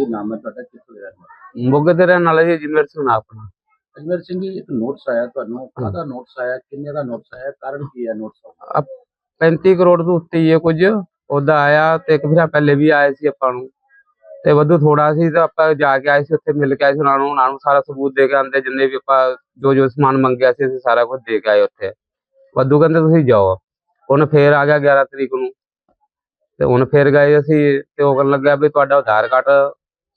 ਕੀ ਨਾਮ ਹੈ ਤੁਹਾਡਾ? ਕਿੱਥੋਂ ਦੇ ਰਹਿਣ ਵਾਲੇ? ਮੋਗੇ ਦੇ ਰਹਿਣ ਵਾਲੇ ਜੀ ਅਜਮੇਰ ਸਿੰਘ ਨਾ ਆਪਣਾ। ਅਜਮੇਰ ਸਿੰਘ ਜੀ ਇੱਕ ਨੋਟਸ ਆਇਆ ਤੁਹਾਨੂੰ। ਕਾਹਦਾ ਨੋਟਸ ਆਇਆ? ਕਿੰਨੇ ਦਾ ਨੋਟਸ ਆਇਆ? ਕਾਰਨ ਕੀ ਹੈ ਨੋਟਸ ਦਾ? 35 ਕਰੋੜ ਤੋਂ ਉੱਤੇ ਹੀ ਹੈ ਕੁਝ। ਉਹਦਾ ਆਇਆ ਤੇ ਇੱਕ ਫਿਰ ਪਹਿਲੇ ਵੀ ਆਏ ਸੀ ਆਪਾਂ ਨੂੰ। ਤੇ ਵਾਧੂ ਥੋੜਾ ਸੀ ਤਾਂ ਆਪਾਂ ਜਾ ਕੇ ਆਏ ਸੀ ਉੱਥੇ ਮਿਲ ਕੇ ਆਏ ਸੀ ਉਹਨਾਂ ਨੂੰ। ਉਹਨਾਂ ਨੂੰ ਸਾਰਾ ਸਬੂਤ ਦੇ ਕੇ ਆਂਦੇ ਜਿੰਨੇ ਵੀ ਆਪਾਂ ਜੋ ਜੋ ਸਮਾਨ ਮੰਗਿਆ ਸੀ ਅਸੀਂ ਸਾਰਾ ਕੁਝ ਦੇ ਕੇ ਆਏ ਉੱਥੇ। ਵਾਧੂ ਕਹਿੰਦੇ ਤੁਸੀਂ ਜਾਓ। ਹੁਣ ਫੇਰ ਆ ਗਿਆ 11 ਤਰੀਕ ਨੂੰ। ਤੇ ਹੁਣ ਫੇਰ ਗਏ ਅਸੀਂ ਤੇ ਉਹ ਕਹਿਣ ਲੱਗਿਆ ਵੀ ਤੁਹਾਡਾ ਆਧਾਰ ਕਾਰਡ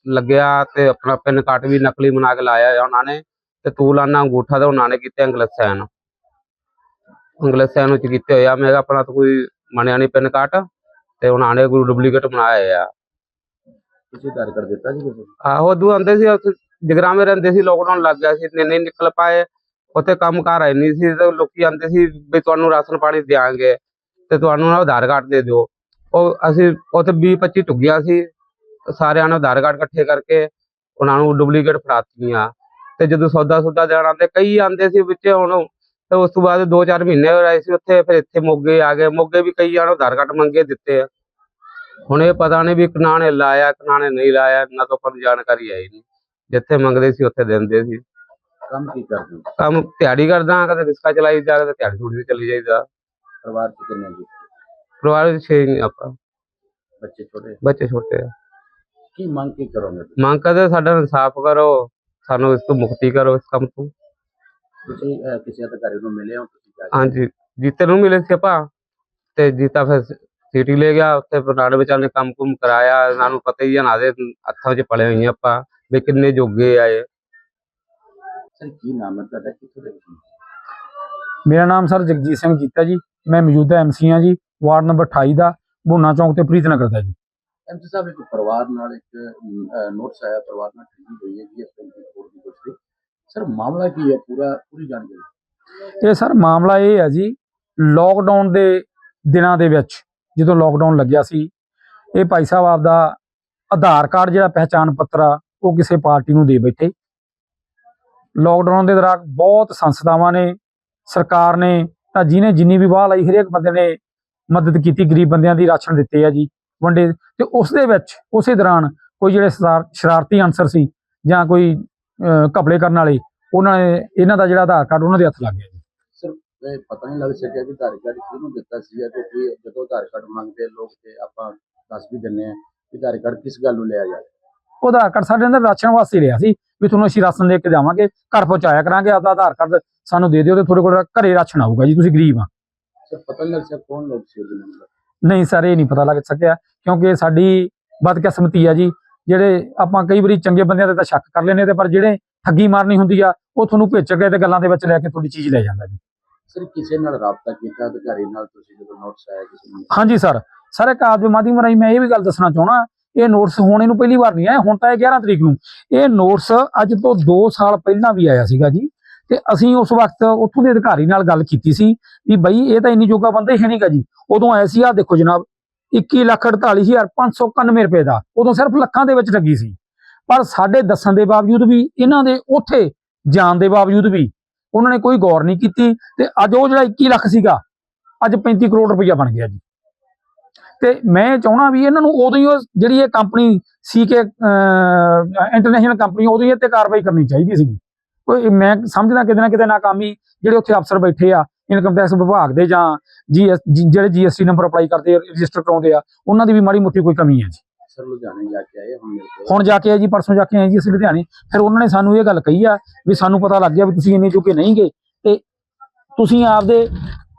ਲੱਗਿਆ ਤੇ ਆਪਣਾ ਪਿੰਨ ਕਾਰਡ ਵੀ ਨਕਲੀ ਬਣਾ ਕੇ ਲਾਇਆ ਹੈ ਉਹਨਾਂ ਨੇ ਤੇ ਤੂੰ ਲਾਣਾ ਅੰਗੂਠਾ ਤੇ ਉਹਨਾਂ ਨੇ ਕੀਤੇ ਅੰਗਲਤ ਸੈਨ। ਅੰਗਲਤ ਸੈਨ ਵਿੱਚ ਕੀਤੇ ਹੋਇਆ ਮੈਂ ਕਿਹਾ ਆਪਣਾ ਤਾਂ ਕੋਈ ਮੰਨਿਆ ਨਹੀਂ ਪਿੰਨ ਕਾਰਡ ਤੇ ਉਹਨਾਂ ਨੇ ਕੋਈ ਡੁਪਲੀਕੇਟ ਬਣਾਇਆ ਆ। ਤੁਸੀਂ ਆਧਾਰ ਕਾਰਡ ਦਿੱਤਾ ਜੀ ਕਿਸੇ ਨੂੰ? ਆਹੋ ਉਦੋਂ ਆਂਦੇ ਸੀ ਉੱਥੇ ਜਗਰਾਵੇਂ ਰਹਿੰਦੇ ਸੀ ਲੋਕਡਾਊਨ ਲੱਗ ਗਿਆ ਸੀ ਨਹੀਂ ਨਹੀਂ ਨਿਕਲ ਪਾਏ। ਉੱਥੇ ਕੰਮ ਕਾਰ ਹੈ ਨਹੀਂ ਸੀ ਤੇ ਲੋਕੀ ਆਂਦੇ ਸੀ ਵੀ ਤੁਹਾਨੂੰ ਰਾਸ਼ਨ ਪਾਣੀ ਦਿਆਂਗੇ ਤੇ ਤੁਹਾਨੂੰ ਨਾ ਆਧਾਰ ਕਾਰਡ ਦੇ ਦਿਓ। ਉਹ ਅਸੀਂ ਉੱਥੇ 20 25 ਟੁੱਗੀਆਂ ਸੀ। ਸਾਰਿਆਂ ਨੇ ਆਧਾਰ ਕਾਰਡ ਇਕੱਠੇ ਕਰਕੇ ਉਹਨਾਂ ਨੂੰ ਡੁਪਲੀਕੇਟ ਫੜਾਤੀਆਂ। ਤੇ ਜਦੋਂ ਸੌਦਾ ਸੌਦਾ ਦੇਣ ਆਉਂਦੇ ਕਈ ਆਂਦੇ ਸੀ ਵਿੱਚ ਹੁਣ ਤੇ ਉਸ ਤੋਂ ਬਾਅਦ 2-4 ਮਹੀਨੇ ਰਹੇ ਸੀ ਉੱਥੇ ਫਿਰ ਇੱਥੇ ਮੋਗੇ ਆ ਗਏ। ਮੋਗੇ ਵੀ ਕਈ ਜਾਣ ਆਧਾਰ ਕਾਰਡ ਮੰਗੇ ਦਿੱਤੇ ਆ। ਹੁਣ ਇਹ ਪਤਾ ਨਹੀਂ ਵੀ ਕਿਨਾਂ ਨੇ ਲਾਇਆ ਕਿਨਾਂ ਨੇ ਨਹੀਂ ਲਾਇਆ ਇਹਨਾਂ ਤੋਂ ਪਰ ਜਾਣਕਾਰੀ ਹੀ ਨਹੀਂ। ਜਿੱਥੇ ਮੰਗਦੇ ਸੀ ਉੱਥੇ ਦਿੰਦੇ ਸੀ। ਕੰਮ ਕੀ ਕਰਦੇ ਕੰਮ ਦਿਹਾੜੀ ਕਰਦਾ ਕਦੇ ਰਿਸਕਾ ਚਲਾਈ ਜਾ ਕਦੇ ਦਿਹਾੜੀ ਥੋੜੀ ਤੇ ਚਲੀ ਜਾਈਦਾ। ਪਰਿਵਾਰ ਚ ਕਿੰਨੇ ਜੀ? ਪਰਿਵਾਰ ਵਿੱਚ ਛੇ ਨੇ ਆਪਾਂ। ਬੱਚੇ ਛੋਟੇ? ਬੱਚੇ ਛੋਟੇ ਆ। ਕੀ ਮੰਗ ਕੀ ਕਰੋਗੇ ਤੁਸੀਂ? ਮੰਗ ਕਰਦੇ ਸਾਡਾ ਇਨਸਾਫ ਕਰੋ ਸਾਨੂੰ ਇਸ ਤੋਂ ਮੁਕਤੀ ਕਰੋ ਇਸ ਕੰਮ ਤੋਂ। ਤੁਸੀਂ ਅਹ, ਕਿਸੇ ਅਧਿਕਾਰੀ ਨੂੰ ਮਿਲੇ ਹੋ ਤੁਸੀਂ ਜਾ ਕੇ? ਹਾਂਜੀ ਜੀਤੇ ਨੂੰ ਮਿਲੇ ਸੀ ਆਪਾਂ ਤੇ ਜੀਤਾ ਫਿਰ ਸਿਟੀ ਲੈ ਗਿਆ ਉੱਥੇ ਬਰਨਾੜੇ ਵਿੱਚ ਉਹਨੇ ਕੰਮ ਕੁਮ ਕਰਾਇਆ ਇਹਨਾਂ ਨੂੰ ਪਤਾ ਹੀ ਆ ਨਾ ਦੇ ਹੱਥਾਂ 'ਚ ਪਲੇ ਹੋਈਆਂ ਆਪਾਂ ਵੀ ਕਿੰਨੇ ਜੋਗੇ ਆਏ ਸਰ ਕੀ ਨਾਮ ਹੈ ਤੁਹਾਡਾ? ਕਿੱਥੋਂ ਦੇ ਵਸਨੀਕ? ਮੇਰਾ ਨਾਮ ਸਰ ਜਗਜੀਤ ਸਿੰਘ ਜੀਤਾ ਜੀ ਮੈਂ ਮੌਜੂਦਾ ਐਮਸੀ ਹਾਂ ਜੀ ਵਾਰਡ ਨੰਬਰ 28 ਦਾ ਭੂਨਾ ਚੌਂਕ ਤੇ ਪ੍ਰੀਤਨਗਰ ਦਾ ਜੀ। ਐਮਸੀ ਸਾਹਿਬ, ਇੱਕ ਪਰਿਵਾਰ ਨਾਲ ਇੱਕ ਨੋਟਸ ਆਇਆ, ਪਰਿਵਾਰ ਨਾਲ ਠੱਗੀ ਹੋਈ ਹੈ ਜੀ 35 ਕਰੋੜ ਦੀ ਕੁਛ ਦੀ ਸਰ, ਮਾਮਲਾ ਕੀ ਹੈ? ਪੂਰਾ, ਪੂਰੀ ਜਾਣਕਾਰੀ ਇਹ ਸਰ, ਮਾਮਲਾ ਇਹ ਹੈ ਜੀ ਲੋਕਡਾਊਨ ਦੇ ਦਿਨਾਂ ਦੇ ਵਿੱਚ, ਜਦੋਂ ਲੋਕਡਾਊਨ ਲੱਗਿਆ ਸੀ, ਇਹ ਭਾਈ ਸਾਹਿਬ ਆਪਦਾ ਆਧਾਰ ਕਾਰਡ ਜਿਹੜਾ ਪਹਿਚਾਣ ਪੱਤਰ ਆ, ਉਹ ਕਿਸੇ ਪਾਰਟੀ ਨੂੰ ਦੇ ਬੈਠੇ। ਲੋਕਡਾਊਨ ਦੇ ਦੌਰਾਨ ਬਹੁਤ ਸੰਸਥਾਵਾਂ ਨੇ, ਸਰਕਾਰ ਨੇ, ਤਾਂ ਜਿਹਨੇ ਜਿੰਨੀ ਵੀ ਵਾਹ ਲਾਈ ਹਰੇਕ ਬੰਦੇ ਨੇ ਮਦਦ ਕੀਤੀ, ਗਰੀਬ ਬੰਦਿਆਂ ਦੀ ਰਾਸ਼ਨ ਦਿੱਤੇ ਆ ਜੀ। ਵੰਡੇ ਤੇ ਉਸ ਦੇ ਵਿੱਚ ਉਸੇ ਦੌਰਾਨ ਕੋਈ ਜਿਹੜੇ ਸ਼ਰਾਰ- ਸ਼ਰਾਰਤੀ ਅਨਸਰ ਸੀ ਜਾਂ ਕੋਈ ਘਪਲੇ ਕਰਨ ਵਾਲੇ ਉਹਨਾਂ ਨੇ ਇਹਨਾਂ ਦਾ ਜਿਹੜਾ ਆਧਾਰ ਕਾਰਡ ਉਹਨਾਂ ਦੇ ਹੱਥ ਲੱਗ ਗਿਆ ਜੀ। ਸਰ ਇਹ ਪਤਾ ਨਹੀਂ ਲੱਗ ਸਕਿਆ ਕਿ ਆਧਾਰ ਕਾਰਡ ਕਿਹਨੂੰ ਦਿੱਤਾ ਸੀ ਕਿਉਂਕਿ ਜਦੋਂ ਆਧਾਰ ਕਾਰਡ ਮੰਗਦੇ ਲੋਕ ਤੇ ਆਪਾਂ ਦੱਸ ਵੀ ਦਿੰਨੇ ਆ ਕਿ ਆਧਾਰ ਕਾਰਡ ਕਿਸ ਗੱਲ ਨੂੰ ਲਿਆ ਜਾਏ ਉਹ ਆਧਾਰ ਕਾਰਡ ਸਾਡੇ ਅੰਦਰ ਰਾਸ਼ਨ ਵਾਸਤੇ ਲਿਆ ਸੀ ਵੀ ਤੁਹਾਨੂੰ ਅਸੀਂ ਰਾਸ਼ਨ ਦੇ ਕੇ ਜਾਵਾਂਗੇ ਘਰ ਪਹੁੰਚਾਇਆ ਕਰਾਂਗੇ ਆਪਦਾ ਆਧਾਰ ਕਾਰਡ ਸਾਨੂੰ ਦੇ ਦਿਓ ਤੇ ਤੁਹਾਡੇ ਕੋਲ ਘਰੇ ਰਾਸ਼ਨ ਆਊਗਾ ਜੀ ਤੁਸੀਂ ਗਰੀਬ ਆ। ਸਰ ਪਤਾ ਨਹੀਂ ਲੱਗ ਸਕਿਆ ਕੌਣ ਲੋਕ ਸੀ ਉਹਦੇ ਨਾਲ। ਨਹੀਂ ਸਰ ਇਹ ਨਹੀਂ ਪਤਾ ਲੱਗ ਸਕਿਆ ਕਿਉਂਕਿ ਸਾਡੀ ਬਦਕਿਸਮਤੀ ਆ ਜੀ। ਜਿਹੜੇ ਆਪਾਂ ਕਈ ਵਾਰੀ ਚੰਗੇ ਬੰਦਿਆਂ ਤੇ ਤਾਂ ਸ਼ੱਕ ਕਰ ਲੈਨੇ ਤੇ ਪਰ ਜਿਹੜੇ ਠੱਗੀ ਮਾਰਨੀ ਹੁੰਦੀ ਆ ਉਹ ਤੁਹਾਨੂੰ ਭੇਚ ਕੇ ਤੇ ਗੱਲਾਂ ਦੇ ਵਿੱਚ ਲੈ ਕੇ ਤੁਹਾਡੀ ਚੀਜ਼ ਲੈ ਜਾਂਦਾ ਜੀ। ਸਰ ਕਿਸੇ ਨਾਲ ਰਾਬਤਾ ਕੀਤਾ ਅਧਿਕਾਰੀ ਨਾਲ ਤੁਸੀਂ ਜਦੋਂ ਨੋਟਿਸ ਆਇਆ ਕਿਸੇ ਨੂੰ? ਹਾਂਜੀ ਸਰ। ਸਰ ਇੱਕ ਦੇ ਮਾਧਿਅਮ ਰਾਹੀਂ ਮੈਂ ਇਹ ਵੀ ਗੱਲ ਦੱਸਣਾ ਚਾਹਣਾ ਇਹ ਨੋਟਿਸ ਹੁਣ ਇਹਨੂੰ ਪਹਿਲੀ ਵਾਰ ਨਹੀਂ ਆਇਆ ਹੁਣ ਤਾਂ ਇਹ 11 ਤਰੀਕ ਨੂੰ। ਇਹ ਨੋਟਿਸ ਅੱਜ ਤੋਂ 2 ਸਾਲ ਪਹਿਲਾਂ ਵੀ ਆਇਆ ਸੀਗਾ ਜੀ। ਤੇ ਅਸੀਂ ਉਸ ਵਕਤ ਉੱਥੋਂ ਦੇ ਅਧਿਕਾਰੀ ਨਾਲ ਗੱਲ ਕੀਤੀ ਸੀ ਵੀ ਬਈ ਇਹ ਤਾਂ ਇੰਨੀ ਜੋਗਾ ਬੰਦੇ ਹੈ ਨਹੀਂਗਾ ਜੀ। ਉਦੋਂ ਆਇਆ ਸੀ ਆ ਦੇਖੋ ਜਨਾਬ 21 ਲੱਖ 48591 ਰੁਪਏ ਦਾ। ਉਦੋਂ ਸਿਰਫ ਲੱਖਾਂ ਦੇ ਵਿੱਚ ਲੱਗੀ ਸੀ। ਪਰ ਸਾਡੇ ਦੱਸਣ ਦੇ ਬਾਵਜੂਦ ਵੀ, ਇਹਨਾਂ ਦੇ ਉੱਥੇ ਜਾਣ ਦੇ ਬਾਵਜੂਦ ਵੀ ਉਹਨਾਂ ਨੇ ਕੋਈ ਗੌਰ ਨਹੀਂ ਕੀਤੀ ਤੇ ਅੱਜ ਉਹ ਜਿਹੜਾ 21 ਲੱਖ ਸੀਗਾ, ਅੱਜ 35 ਕਰੋੜ ਰੁਪਈਆ ਬਣ ਗਿਆ ਜੀ। ਤੇ ਮੈਂ ਚਾਹਣਾ ਵੀ ਇਹਨਾਂ ਨੂੰ ਉਦੋਂ ਹੀ ਉਹ ਜਿਹੜੀ ਇਹ ਕੰਪਨੀ ਸੀ ਕਿ ਇੰਟਰਨੈਸ਼ਨਲ ਕੰਪਨੀ, ਉਦੋਂ ਹੀ ਇਹ ਤੇ ਕਾਰਵਾਈ ਕਰਨੀ ਚਾਹੀਦੀ ਸੀਗੀ। ਕੋਈ ਮੈਂ ਸਮਝਦਾ ਕਿਤੇ ਨਾ ਕਿਤੇ ਨਾਕਾਮੀ ਜਿਹੜੇ ਉੱਥੇ ਅਫਸਰ ਬੈਠੇ ਆ ਇਨਕਮ ਟੈਕਸ ਵਿਭਾਗ ਦੇ ਜਾਂ ਜੀ ਜਿਹੜੇ ਜੀਐਸਟੀ ਨੰਬਰ ਅਪਲਾਈ ਕਰਦੇ ਆ ਰਜਿਸਟਰ ਕਰਾਉਂਦੇ ਆ ਉਹਨਾਂ ਦੀ ਵੀ ਮਾੜੀ ਮੋਟੀ ਕੋਈ ਕਮੀ ਹੈ ਜੀ। ਸਰ ਲੁਧਿਆਣੇ ਜਾ ਕੇ ਆਏ ਹੁਣ ਮੇਰੇ ਕੋਲ। ਹੁਣ ਜਾ ਕੇ ਆਏ ਜੀ ਪਰਸੋਂ ਜਾ ਕੇ ਆਏ ਜੀ ਅਸੀਂ ਲੁਧਿਆਣੇ ਫਿਰ ਉਹਨਾਂ ਨੇ ਸਾਨੂੰ ਇਹ ਗੱਲ ਕਹੀ ਆ ਵੀ ਸਾਨੂੰ ਪਤਾ ਲੱਗ ਗਿਆ ਵੀ ਤੁਸੀਂ ਇੰਨੇ ਚੁੱਕੇ ਨਹੀਂ ਗਏ ਤੇ ਤੁਸੀਂ ਆਪਦੇ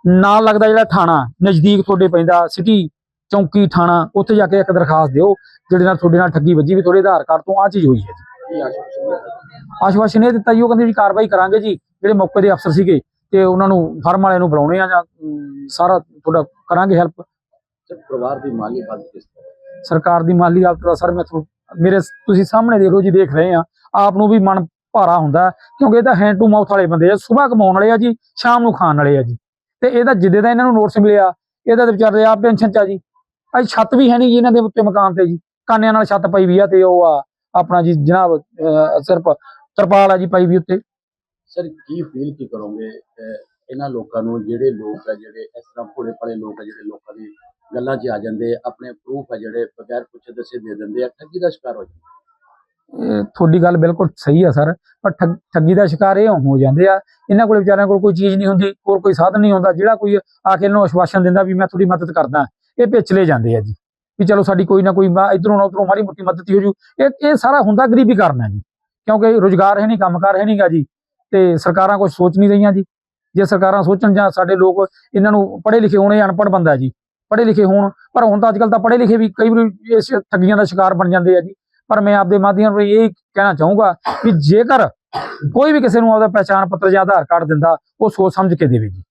ਨਾਲ ਲੱਗਦਾ ਜਿਹੜਾ ਥਾਣਾ ਨਜ਼ਦੀਕ ਤੁਹਾਡੇ ਪੈਂਦਾ ਸਿਟੀ ਚੌਂਕੀ ਥਾਣਾ ਉੱਥੇ ਜਾ ਕੇ ਇੱਕ ਦਰਖਾਸਤ ਦਿਓ ਜਿਹੜੇ ਨਾਲ ਤੁਹਾਡੇ ਨਾਲ ਠੱਗੀ ਵੱਜੀ ਵੀ ਤੁਹਾਡੇ ਆਧਾਰ ਕਾਰਡ ਤੋਂ ਆ ਚੀਜ਼ ਹੋਈ ਹੈ ਜੀ। ਕੀ ਆਸ਼ਵਾਸਨ ਦਿੱਤਾ? ਆਸ਼ਵਾਸਨ ਇਹ ਦਿੱਤਾ ਜੀ ਉਹ ਕਹਿੰਦੇ ਜੀ ਕਾਰਵਾਈ ਕਰਾਂਗੇ ਜੀ ਜਿਹੜੇ ਮੌਕੇ ਦੇ ਅਫਸਰ ਸੀਗੇ ਤੇ ਉਹਨਾਂ ਨੂੰ ਫਰਮ ਵਾਲਿਆਂ ਨੂੰ ਬੁਲਾਉਣੇ ਆ ਜਾਂ ਸਾਰਾ ਤੁਹਾਡਾ ਕਰਾਂਗੇ ਹੈਲਪ ਪਰਿਵਾਰ ਦੀ ਮਾਲੀ ਹਾਲਤ ਕਿਸ ਤਰ੍ਹਾਂ? ਹੈ? ਸਰਕਾਰ ਦੀ ਮਾਲੀ ਹਾਲਤ ਦਾ ਸਰ ਮੈਂ ਮੇਰੇ ਤੁਸੀਂ ਸਾਹਮਣੇ ਦੇਖ ਜੀ ਦੇਖ ਰਹੇ ਆ। ਆਪ ਨੂੰ ਵੀ ਮਨ ਭਾਰਾ ਹੁੰਦਾ ਕਿਉਂਕਿ ਇਹ ਤਾਂ ਹੈਂਡ ਟੂ ਮਾਊਥ ਵਾਲੇ ਬੰਦੇ ਆ। ਸਵੇਰ ਕਮਾਉਣ ਵਾਲੇ ਆ ਜੀ ਸ਼ਾਮ ਨੂੰ ਖਾਣ ਵਾਲੇ ਆ ਜੀ। ਤੇ ਇਹਦਾ ਜਿੱਦੇ ਦਾ ਇਹਨਾਂ ਨੂੰ ਨੋਟਿਸ ਮਿਲਿਆ ਇਹਦਾ ਤੇ ਵਿਚਾਰੇ ਆਪ ਟੈਨਸ਼ਨ ਚ ਆ ਜੀ। ਅੱਜ ਛੱਤ ਵੀ ਹੈ ਨਹੀਂ ਜੀ ਇਹਨਾਂ ਦੇ ਉੱਤੇ ਮਕਾਨ ਤੇ ਜੀ। ਕਾਨਿਆਂ ਨਾਲ ਛੱਤ ਪਈ ਵੀ ਆ ਤੇ ਉਹ ਆ। ਆਪਣਾ ਜੀ ਜਨਾਬ ਸਿਰਫ ਤਰਪਾਲ ਆ ਜੀ ਪਾਈ ਵੀ ਉੱਤੇ। ਸਰ ਕੀ ਫੀਲ ਕੀ ਕਰੋਗੇ ਇਹਨਾਂ ਲੋਕਾਂ ਨੂੰ ਜਿਹੜੇ ਲੋਕ ਆ ਜਿਹੜੇ ਇਸ ਤਰ੍ਹਾਂ ਭੋਲੇ ਭਾਲੇ ਲੋਕ ਆ ਜਿਹੜੇ ਲੋਕਾਂ ਦੀ ਗੱਲਾਂ 'ਚ ਆ ਜਾਂਦੇ ਆਪਣੇ ਪ੍ਰੂਫ ਆ ਜਿਹੜੇ ਬਗੈਰ ਪੁੱਛੇ ਦੱਸੇ ਦੇ ਦਿੰਦੇ ਆ ਠੱਗੀ ਦਾ ਸ਼ਿਕਾਰ ਹੋ ਜਾਂਦੇ? ਤੁਹਾਡੀ ਗੱਲ ਬਿਲਕੁਲ ਸਹੀ ਆ ਸਰ ਪਰ ਠੱਗ- ਠੱਗੀ ਦਾ ਸ਼ਿਕਾਰ ਇਹ ਹੋ ਜਾਂਦੇ ਆ ਇਹਨਾਂ ਕੋਲ ਵਿਚਾਰਿਆਂ ਕੋਲ ਕੋਈ ਚੀਜ਼ ਨਹੀਂ ਹੁੰਦੀ ਹੋਰ ਕੋਈ ਸਾਧਨ ਨਹੀਂ ਹੁੰਦਾ ਜਿਹੜਾ ਕੋਈ ਆ ਕੇ ਇਹਨਾਂ ਨੂੰ ਆਸ਼ਵਾਸਨ ਦਿੰਦਾ ਵੀ ਮੈਂ ਤੁਹਾਡੀ ਮਦਦ ਕਰਦਾ ਇਹ ਪਿਛਲੇ ਜਾਂਦੇ ਆ ਜੀ। ਵੀ ਚਲੋ ਸਾਡੀ ਕੋਈ ਨਾ ਕੋਈ ਇਧਰੋਂ ਨਾ ਉਧਰੋਂ ਮਾੜੀ ਮੋਟੀ ਮਦਦ ਹੀ ਹੋ ਜੂ। ਇਹ ਇਹ ਸਾਰਾ ਹੁੰਦਾ ਗਰੀਬੀ ਕਾਰਨ ਹੈ ਜੀ। ਕਿਉਂਕਿ ਰੋਜ਼ਗਾਰ ਹੈ ਨਹੀਂ ਕੰਮਕਾਰ ਹੈ ਨਹੀਂਗਾ ਜੀ। ਤੇ ਸਰਕਾਰਾਂ ਕੁਝ ਸੋਚ ਨਹੀਂ ਰਹੀਆਂ ਜੀ। ਜੇ ਸਰਕਾਰਾਂ ਸੋਚਣ ਜਾਂ ਸਾਡੇ ਲੋਕ ਇਹਨਾਂ ਨੂੰ ਪੜ੍ਹੇ ਲਿਖੇ ਹੋਣੇ ਅਨਪੜ੍ਹ ਬੰਦਾ ਜੀ। ਪੜ੍ਹੇ ਲਿਖੇ ਹੋਣ, ਪਰ ਹੁਣ ਤਾਂ ਅੱਜ ਕੱਲ ਤਾਂ ਪੜ੍ਹੇ ਲਿਖੇ ਵੀ ਕਈ ਵਾਰੀ ਇਸ ਠੱਗੀਆਂ ਦਾ ਸ਼ਿਕਾਰ ਬਣ ਜਾਂਦੇ ਆ ਜੀ। ਪਰ ਮੈਂ ਆਪਦੇ ਮਾਧਿਅਮ ਰਾਹੀਂ ਇਹ ਕਹਿਣਾ ਚਾਹੂੰਗਾ ਵੀ ਜੇਕਰ ਕੋਈ ਵੀ ਕਿਸੇ ਨੂੰ ਆਪਦਾ ਪਹਿਚਾਣ ਪੱਤਰ ਜਾਂ ਆਧਾਰ ਕਾਰਡ ਦਿੰਦਾ, ਉਹ ਸੋਚ ਸਮਝ ਕੇ ਦੇਵੇ ਜੀ।